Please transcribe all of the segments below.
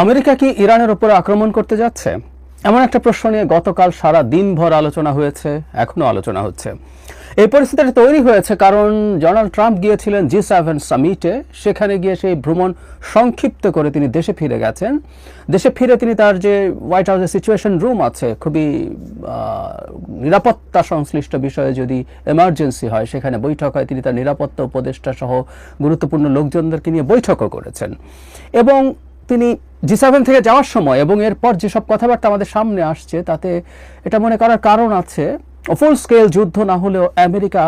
America কি ইরানের উপরে আক্রমণ করতে যাচ্ছে? এমন একটা প্রশ্ন নিয়ে গতকাল সারা দিনভর আলোচনা হয়েছে এখনও আলোচনা হচ্ছে। এই পরিস্থিতিটা তৈরি হয়েছে কারণ ডোনাল্ড ট্রাম্প গিয়েছিলেন জি সেভেন সামিটে। সেখানে গিয়ে সেই ভ্রমণ সংক্ষিপ্ত করে তিনি দেশে ফিরে গেছেন। দেশে ফিরে তিনি তার যে হোয়াইট হাউসের সিচুয়েশন রুম আছে, খুবই নিরাপত্তা সংশ্লিষ্ট বিষয়ে যদি এমার্জেন্সি হয়, সেখানে বৈঠক হয়, তিনি তার নিরাপত্তা উপদেষ্টা সহ গুরুত্বপূর্ণ লোকজনদেরকে নিয়ে বৈঠকও করেছেন। এবং তিনি জি সেভেন থেকে যাওয়ার সময় এবং এরপর যেসব কথাবার্তা আমাদের সামনে আসছে, তাতে এটা মনে করার কারণ আছে ফুল স্কেল যুদ্ধ না হলেও আমেরিকা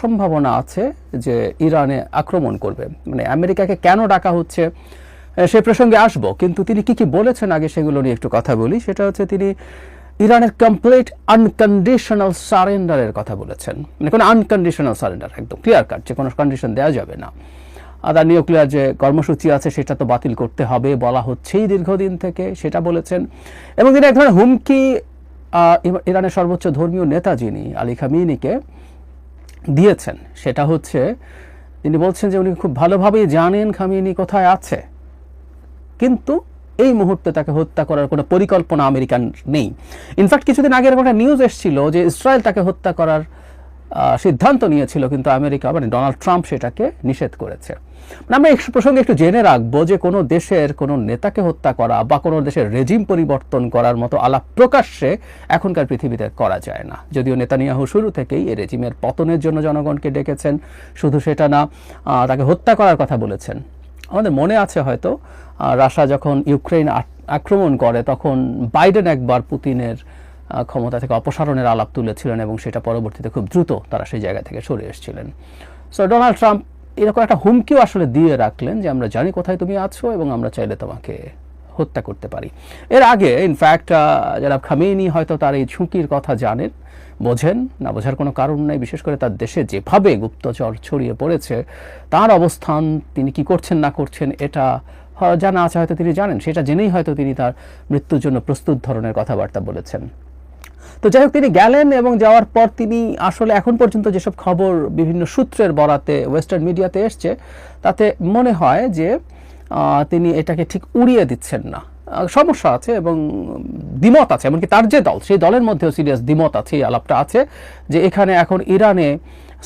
সম্ভাবনা আছে যে ইরানে আক্রমণ করবে। মানে আমেরিকাকে কেন ডাকা হচ্ছে সে প্রসঙ্গে আসব, কিন্তু তিনি কি কি বলেছেন আগে সেগুলো নিয়ে একটু কথা বলি। সেটা হচ্ছে তিনি ইরানের কমপ্লিট আনকন্ডিশনাল সারেন্ডারের কথা বলেছেন। মানে কোনো আনকন্ডিশনাল সারেন্ডার একদম ক্লিয়ার কাট যে কোনো কন্ডিশন দেওয়া যাবে না। আদার নিউক্লিয়ার যে কর্মসূচি আছে, সেটা তো বাতিল করতে হবে বলা হচ্ছেই দীর্ঘদিন থেকে, সেটা বলেছেন। এবং তিনি এক ধরনের হুমকি ইরানের সর্বোচ্চ ধর্মীয় নেতা যিনি, আলী খামিনিকে দিয়েছেন, সেটা হচ্ছে, তিনি বলছেন যে উনি খুব ভালোভাবেই জানেন খামিনি কোথায় আছে। কিন্তু এই মুহূর্তে তাকে হত্যা করার কোনো পরিকল্পনা আমেরিকান নেই। ইনফ্যাক্ট কিছুদিন আগে এরকম একটা নিউজ এসেছিল যে ইসরায়েল তাকে হত্যা করার সিদ্ধান্ত নিয়েছিল, কিন্তু আমেরিকা মানে ডোনাল্ড ট্রাম্প সেটাকে নিষেধ করেছে। মানে আমরা প্রসঙ্গে একটু জেনে রাখব যে কোনো দেশের কোনো নেতাকে হত্যা করা বা কোনো দেশের রেজিম পরিবর্তন করার মতো আলাপ প্রকাশ্যে এখনকার পৃথিবীতে করা যায় না। যদিও নেতানিয়াহু শুরু থেকেই এই রেজিমের পতনের জন্য জনগণকে ডেকেছেন, শুধু সেটা না তাকে হত্যা করার কথা বলেছেন। আমাদের মনে আছে হয়তো রাশা যখন ইউক্রেন আক্রমণ করে তখন বাইডেন একবার পুতিনের ক্ষমতা থেকে অপসারণের আলাপ তুলেছিলেন এবং সেটা পরবর্তীতে খুব দ্রুত তারা সেই জায়গা থেকে সরে এসেছিলেন। সো ডোনাল্ড ট্রাম্প এরকম একটা হুমকিও আসলে দিয়ে রাখলেন যে আমরা জানি কোথায় তুমি আছো এবং আমরা চাইলে তোমাকে হত্যা করতে পারি। এর আগে ইনফ্যাক্ট যারা খামেনি হয়তো তার এই ঝুঁকির কথা জানেন, বোঝেন, না বোঝার কোনো কারণ নেই, বিশেষ করে তার দেশে যেভাবে গুপ্তচর ছড়িয়ে পড়েছে, তার অবস্থান তিনি কি করছেন, না করছেন, এটা জানা আছে হয়তো তিনি জানেন, সেটা জেনেই হয়তো তিনি তার মৃত্যুর জন্য প্রস্তুত ধরনের কথাবার্তা বলেছেন। তো যাই হোক, তিনি গেলেন এবং যাওয়ার পর তিনি আসলে এখন পর্যন্ত যেসব খবর বিভিন্ন সূত্রের বরাতে ওয়েস্টার্ন মিডিয়াতে এসছে, তাতে মনে হয় যে তিনি এটাকে ঠিক উড়িয়ে দিচ্ছেন না। সমস্যা আছে এবং দ্বিমত আছে, এমনকি তার যে দল, সেই দলের মধ্যেও সিরিয়াস দ্বিমত আছে, এই আলাপটা আছে যে এখানে এখন ইরানে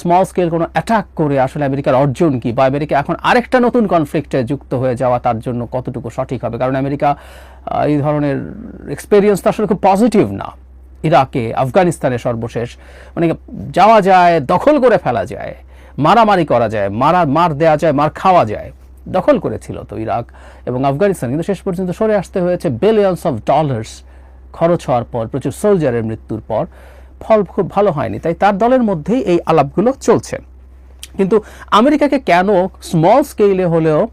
স্মল স্কেল কোনো অ্যাটাক করে আসলে আমেরিকার অর্জন কি, বা আমেরিকা এখন আরেকটা নতুন কনফ্লিক্টে যুক্ত হয়ে যাওয়া তার জন্য কতটুকু সঠিক হবে? কারণ আমেরিকা এই ধরনের এক্সপেরিয়েন্স তো আসলে খুব পজিটিভ না। ইরাকে, আফগানিস্তানে সর্বশেষ। মানে যাওয়া যায়, দখল করে ফেলা যায়, মারামারি করা যায়, মারা, মার দেওয়া যায়, মার খাওয়া যায়, দখল করেছিল তো ইরাক এবং আফগানিস্তান। কিন্তু শেষ পর্যন্ত সরে আসতে হয়েছে বিলিয়ন্স অফ ডলার্স খরচ হওয়ার পর, প্রচুর সোলজারের মৃত্যুর পর। ফল খুব ভালো হয়নি, তাই তার দলের মধ্যেই এই আলাপগুলো চলছে। কিন্তু আমেরিকাকে কেন স্মল স্কেলে হলেও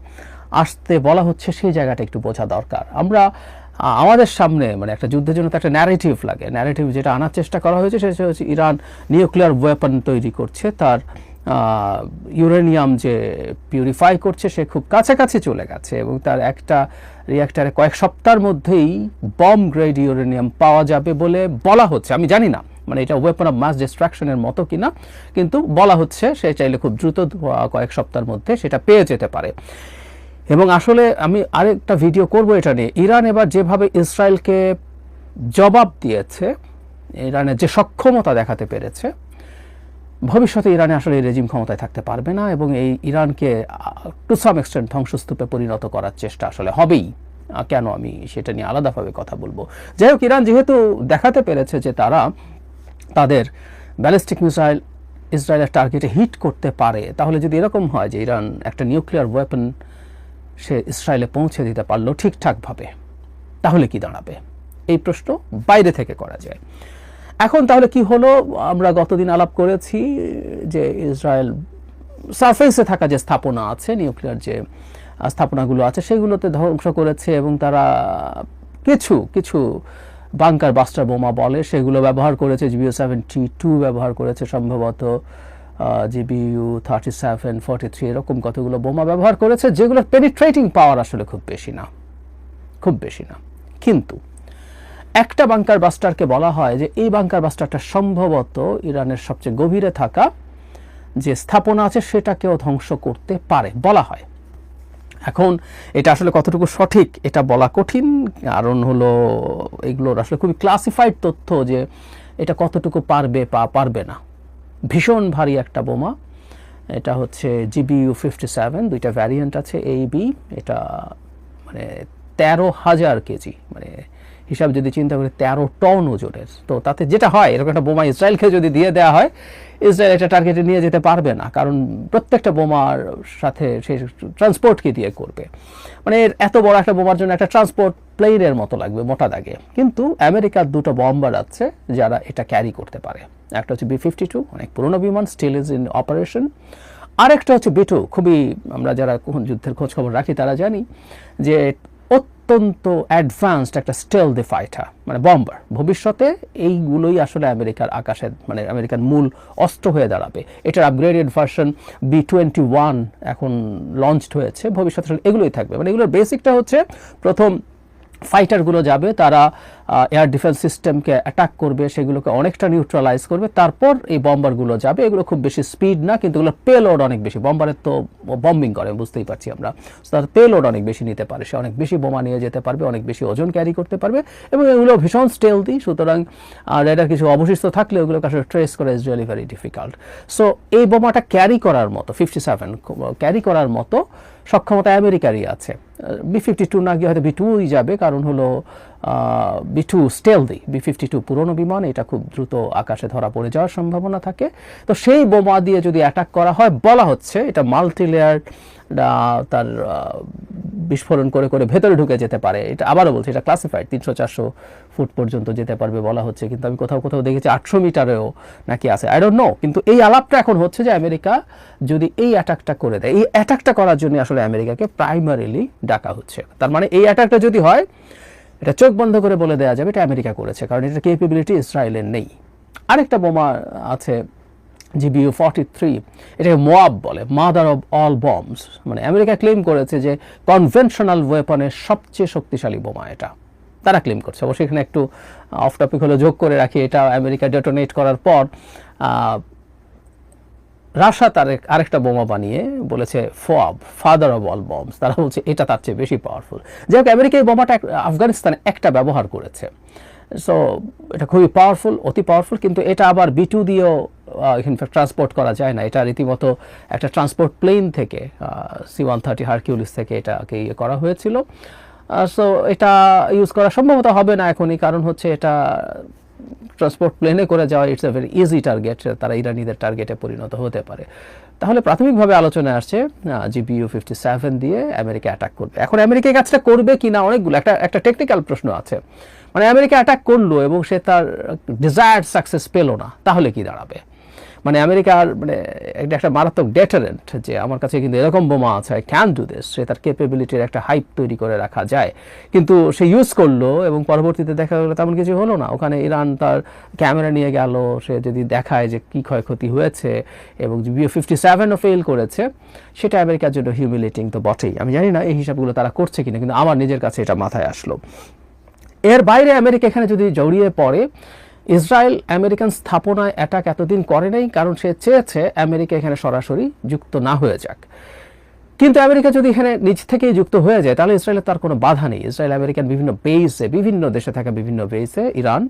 আসতে বলা হচ্ছে, সেই জায়গাটা একটু বোঝা দরকার। আমরা আমাদের সামনে মানে একটা যুদ্ধের জন্য তো একটা ন্যারেটিভ লাগে। ন্যারেটিভ যেটা আনার চেষ্টা করা হয়েছে সেটা হচ্ছে ইরান নিউক্লিয়ার ওয়েপন তৈরি করছে। তার ইউরেনিয়াম যে পিউরিফাই করছে, সে খুব কাছাকাছি চলে গেছে এবং তার একটা রিয়াক্টারে কয়েক সপ্তাহের মধ্যেই বম গ্রেড ইউরেনিয়াম পাওয়া যাবে বলে বলা হচ্ছে। আমি জানি না মানে এটা ওয়েপন অফ মাস ডিস্ট্রাকশনের মতো কিনা, কিন্তু বলা হচ্ছে সে চাইলে খুব দ্রুত কয়েক সপ্তাহের মধ্যে সেটা পেয়ে যেতে পারে। এবং আসলে আমি আরেকটা ভিডিও করব এটা নিয়ে। ইরান এবার যেভাবে ইসরায়েলকে জবাব দিয়েছে ইরানের যে সক্ষমতা দেখাতে পেরেছে, ভবিষ্যতে ইরানে আসলে এই রেজিম ক্ষমতায় থাকতে পারবে না এবং এই ইরানকে টু সাম এক্সটেন্ট ধ্বংসস্তূপে পরিণত করার চেষ্টা আসলে হবেই। কেন আমি সেটা নিয়ে আলাদাভাবে কথা বলব? যাই হোক, ইরান যেহেতু দেখাতে পেরেছে যে তারা তাদের ব্যালিস্টিক মিসাইল ইসরায়েলের টার্গেটে হিট করতে পারে, তাহলে যদি এরকম হয় যে ইরান একটা নিউক্লিয়ার ওয়েপন সে ইসরায়েলে পৌঁছে দিতে পারল ঠিকঠাকভাবে। তাহলে কি দাঁড়াবে? এই প্রশ্ন বাইরে থেকে করা যায়। এখন তাহলে কি হলো? আমরা গতদিন আলাপ করেছি যে ইসরায়েল সারফেসে থাকা যে স্থাপনা আছে, নিউক্লিয়ার যে স্থাপনাগুলো আছে, সেগুলোতে ধ্বংস করেছে এবং তারা কিছু কিছু বাংকার বাস্টার বোমা বলে সেগুলো ব্যবহার করেছে, জিবিও সেভেন্টি টু ব্যবহার করেছে সম্ভবত। GBU thirty seven forty three এরকম কতগুলো বোমা ব্যবহার করেছে যেগুলোর পেনিট্রেটিং পাওয়ার আসলে খুব বেশি না। খুব বেশি না। কিন্তু একটা বাংকার বাস্টারকে বলা হয় যে, এই বাংকার বাস্টারটা সম্ভবত ইরানের সবচেয়ে গভীরে থাকা যে স্থাপনা আছে, সেটাকেও ধ্বংস করতে পারে বলা হয়। এখন এটা আসলে কতটুকু সঠিক, এটা বলা কঠিন। কারণ হলো, এগুলোর আসলে খুবই ক্লাসিফাইড তথ্য যে, এটা কতটুকু পারবে বা পারবে না। ভীষণ ভারী একটা বোমা। এটা হচ্ছে জিবিইউ ফিফটি সেভেন দুইটা ভ্যারিয়েন্ট আছে এই বি এটা মানে তেরো হাজার কেজি মানে হিসাব যদি চিন্তা করি, তেরো টন ওজনের তো তাতে যেটা হয়, এরকম একটা বোমা ইসরায়েলকে যদি দিয়ে দেওয়া হয়, ইসরায়েল এটা টার্গেটে নিয়ে যেতে পারবে না। কারণ প্রত্যেকটা বোমার সাথে সে ট্রান্সপোর্টকে দিয়ে করবে। মানে এত বড় একটা বোমার জন্য একটা ট্রান্সপোর্ট প্লেনের মতো লাগবে, মোটা দাগে। কিন্তু আমেরিকার দুটো বম্বার আছে যারা এটা ক্যারি করতে পারে। একটা হচ্ছে বি ফিফটি টু অনেক পুরোনো বিমান স্টিল ইজ ইন অপারেশন আরেকটা হচ্ছে বিটু খুবই আমরা যারা যুদ্ধের খোঁজ খবর রাখি তারা জানি যে অত্যন্ত অ্যাডভান্সড একটা স্টেল দি ফাইটার মানে বম্বার ভবিষ্যতে এইগুলোই আসলে আমেরিকার আকাশে মানে আমেরিকার মূল অস্ত্র হয়ে দাঁড়াবে। এটার upgraded version B twenty one এখন লঞ্চড হয়েছে। ভবিষ্যতে এগুলোই থাকবে। মানে এগুলোর বেসিকটা হচ্ছে প্রথম ফাইটারগুলো যাবে, তারা এয়ার ডিফেন্স সিস্টেমকে অ্যাটাক করবে, সেগুলোকে অনেকটা নিউট্রালাইজ করবে, তারপর এই বম্বারগুলো যাবে। এগুলো খুব বেশি স্পিড না, কিন্তু এগুলো পেলোড অনেক বেশি। বম্বারের তো বম্বিং করে বুঝতেই পারছি আমরা। তার পেলোড অনেক বেশি নিতে পারে, সে অনেক বেশি বোমা নিয়ে যেতে পারবে, অনেক বেশি ওজন ক্যারি করতে পারবে এবং এগুলো ভীষণ স্টেলদি সুতরাং রেডার কিছু অবশিষ্ট থাকলে ওগুলোকে আসলে ট্রেস করা is really very difficult so এই বোমাটা ক্যারি করার মতো ফিফটি সেভেন ক্যারি করার মতো সক্ষমতা আমেরিকারই আছে। বি ফিফটি টু না গিয়ে হয়তো বি টুই যাবে। কারণ হলো B two stealthy B fifty two পুরনো বিমান, এটা খুব দ্রুত আকাশে ধরা পড়ে যাওয়ার সম্ভাবনা থাকে। তো সেই বোমা দিয়ে যদি অ্যাটাক করা হয়, বলা হচ্ছে এটা মাল্টি লেয়ার তার বিস্ফোরণ করে করে ভেতরে ঢুকে যেতে পারে। এটা আবারও বলছি, এটা ক্লাসিফাইড তিনশো চারশো ফুট পর্যন্ত যেতে পারবে বলা হচ্ছে। কিন্তু আমি কোথাও কোথাও দেখেছি আটশো মিটারেও নাকি আছে। আই ডোন্ট নো কিন্তু এই আলাপটা এখন হচ্ছে যে আমেরিকা যদি এই অ্যাটাকটা করে দেয়, এই অ্যাটাকটা করার জন্য আসলে আমেরিকাকে প্রাইমারিলি ডাকা হচ্ছে। তার মানে এই অ্যাটাকটা যদি হয় এটা চোখ বন্ধ করে বলে দেওয়া যাবে, এটা আমেরিকা করেছে, কারণ এটা কেপেবিলিটি ইসরায়েলের নেই। আরেকটা বোমা আছে জিবিউ ফর্টি থ্রি এটাকে মোয়াব বলে মাদার অফ অল বম্বস মানে আমেরিকা ক্লেম করেছে যে কনভেনশনাল ওয়েপনের সবচেয়ে শক্তিশালী বোমা এটা। তারা ক্লেম করছে। অবশ্যই এখানে একটু অফ টপিক হলো, যোগ করে রাখি, এটা আমেরিকা ডেটোনেট করার পর রাশা তার আরেকটা বোমা বানিয়ে বলেছে, FOAB father of all bombs তারা বলছে, এটা তার চেয়ে বেশি পাওয়ারফুল যাই হোক, আমেরিকা এই বোমাটা আফগানিস্তানে একটা ব্যবহার করেছে। সো এটা খুবই পাওয়ারফুল অতি পাওয়ারফুল কিন্তু এটা আবার বিটু দিয়েও ইনফ্যাক্ট ট্রান্সপোর্ট করা যায় না। এটা রীতিমতো একটা ট্রান্সপোর্ট প্লেন থেকে সি ওয়ান থার্টি হারকিউলিস থেকে এটাকে ইয়ে করা হয়েছিল। সো এটা ইউজ করা সম্ভবত হবে না এখনই, কারণ হচ্ছে এটা ট্রান্সপোর্ট প্লেনে করে যাওয়া it's a very easy target তারা ইরানিদের টার্গেটে পরিণত হতে পারে। তাহলে প্রাথমিকভাবে আলোচনায় আসছে জিপিইউ ফিফটি সেভেন দিয়ে আমেরিকা অ্যাটাক করবে। এখন আমেরিকা কাজটা করবে কি না, অনেকগুলো, একটা একটা টেকনিক্যাল প্রশ্ন আছে। মানে আমেরিকা অ্যাটাক করল এবং সে তার ডিজায়ার্ড সাকসেস পেল না, তাহলে কি দাঁড়াবে? মানে আমেরিকার মানে একটা একটা মারাত্মক ডেটারেন্ট যে আমার কাছে কিন্তু এরকম বোমা আছে I can do this say তার ক্যাপেবিলিটির একটা হাইপ তৈরি করে রাখা যায়। কিন্তু সে ইউজ করল এবং পরবর্তীতে দেখা গেলো তেমন কিছু হলো না। ওখানে ইরান তার ক্যামেরা নিয়ে গেল, সে যদি দেখায় যে কী ক্ষয়ক্ষতি হয়েছে এবং বিও ফিফটি সেভেনও ফেল করেছে, সেটা আমেরিকার জন্য হিউমিলেটিং তো বটেই। আমি জানি না এই হিসাবগুলো তারা করছে কিনা, কিন্তু আমার নিজের কাছে এটা মাথায় আসলো। এর বাইরে আমেরিকা এখানে যদি জড়িয়ে পড়ে ইসরায়েল আমেরিকান স্থাপনায় অ্যাটাক এতদিন করে নাই, কারণ সে চেয়েছে আমেরিকা এখানে সরাসরি যুক্ত না হয়ে যাক। কিন্তু আমেরিকা যদি এখানে নিজ থেকেই যুক্ত হয়ে যায়, তাহলে ইসরায়েলের তার কোনো বাধা নেই। ইসরায়েল আমেরিকান বিভিন্ন বেসে বিভিন্ন দেশে থাকা বিভিন্ন বেসে ইরান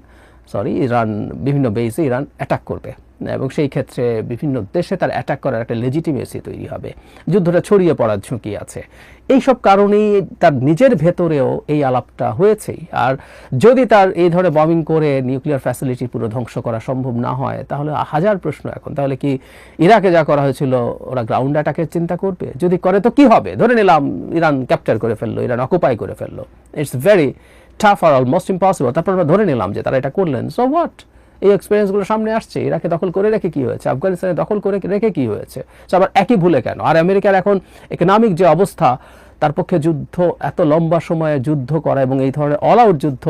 সরি ইরান বিভিন্ন বেসে ইরান অ্যাটাক করবে। এবং সেই ক্ষেত্রে বিভিন্ন দেশে তার অ্যাটাক করার একটা লেজিটিমেসি তৈরি হবে। যুদ্ধটা ছড়িয়ে পড়ার ঝুঁকি আছে। এইসব কারণেই তার নিজের ভেতরেও এই আলাপটা হয়েছেই। আর যদি তার এই ধরনের বমিং করে নিউক্লিয়ার ফ্যাসিলিটি পুরো ধ্বংস করা সম্ভব না হয়, তাহলে হাজার প্রশ্ন এখন। তাহলে কি ইরাকে যা করা হয়েছিল, ওরা গ্রাউন্ড অ্যাটাকের চিন্তা করবে? যদি করে তো কি হবে? ধরে নিলাম ইরান ক্যাপচার করে ফেলল ইরান অকুপাই করে ফেলল। ইটস ভেরি টাফ আর অলমোস্ট ইম্পসিবল তারপর আমরা ধরে নিলাম যে তারা এটা করলেন। সো হোয়াট এই এক্সপিরিয়েন্সগুলো সামনে আসছে। ইরাকে দখল করে রেখে কি হয়েছে? আফগানিস্তানে দখল করে রেখে কি হয়েছে? তো আবার একই ভুলে কেন? আর আমেরিকার এখন ইকোনমিক যে অবস্থা, তার পক্ষে যুদ্ধ এত লম্বা সময়ে যুদ্ধ করা এবং এই ধরনের অল আউট যুদ্ধ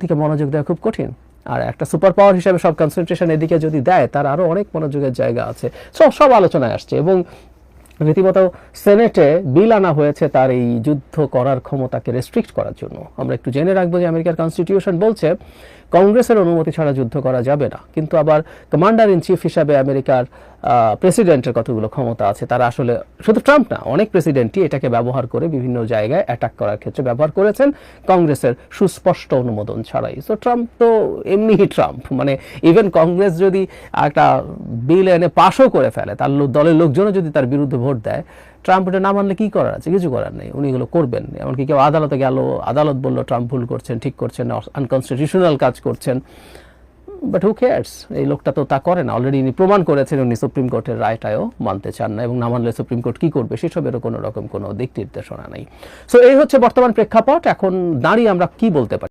দিকে মনোযোগ দেওয়া খুব কঠিন। আর একটা সুপার পাওয়ার হিসেবে সব কনসেন্ট্রেশন এদিকে যদি দেয়, তার আরও অনেক মনোযোগের জায়গা আছে। সব সব আলোচনায় আসছে এবং রীতিমতো সেনেটে বিল আনা হয়েছে তার এই যুদ্ধ করার ক্ষমতাকে রেস্ট্রিক্ট করার জন্য। আমরা একটু জেনে রাখব যে আমেরিকার কনস্টিটিউশন বলছে কংগ্রেসের অনুমতি ছাড়া যুদ্ধ করা যাবে না। কিন্তু আবার কমান্ডার ইন চিফ হিসাবে আমেরিকার প্রেসিডেন্টের কতগুলো ক্ষমতা আছে, তারা আসলে শুধু ট্রাম্প না, অনেক প্রেসিডেন্টই এটাকে ব্যবহার করে বিভিন্ন জায়গায় অ্যাটাক করার ক্ষেত্রে ব্যবহার করেছেন। কংগ্রেসের সুস্পষ্ট অনুমোদন ছাড়াই। সো ট্রাম্প তো এমনিই ট্রাম্প মানে ইভেন কংগ্রেস যদি একটা বিল এনে পাশও করে ফেলে, তার দলের লোকজনও যদি তার বিরুদ্ধে ভোট দেয় ট্রাম্প এটা না মানলে কি করার আছে? কিছু করার নেই। উনি এগুলো করবেন এমনকি কেউ আদালতে গেল, আদালত বলল ট্রাম্প ভুল করছেন, ঠিক করছেন আনকনস্টিটিউশনাল কাজ করছেন। বাট হু কেয়ার্স এই লোকটা তো তা করে না। অলরেডি ইনি প্রমাণ করেছেন উনি সুপ্রিম কোর্টের রায়টাও মানতে চান না। এবং না মানলে সুপ্রিম কোর্ট কী করবে সেসবেরও কোনো রকম কোনো দিক নির্দেশনা নেই। সো এই হচ্ছে বর্তমান প্রেক্ষাপট। এখন দাঁড়িয়ে আমরা কি বলতে পারি?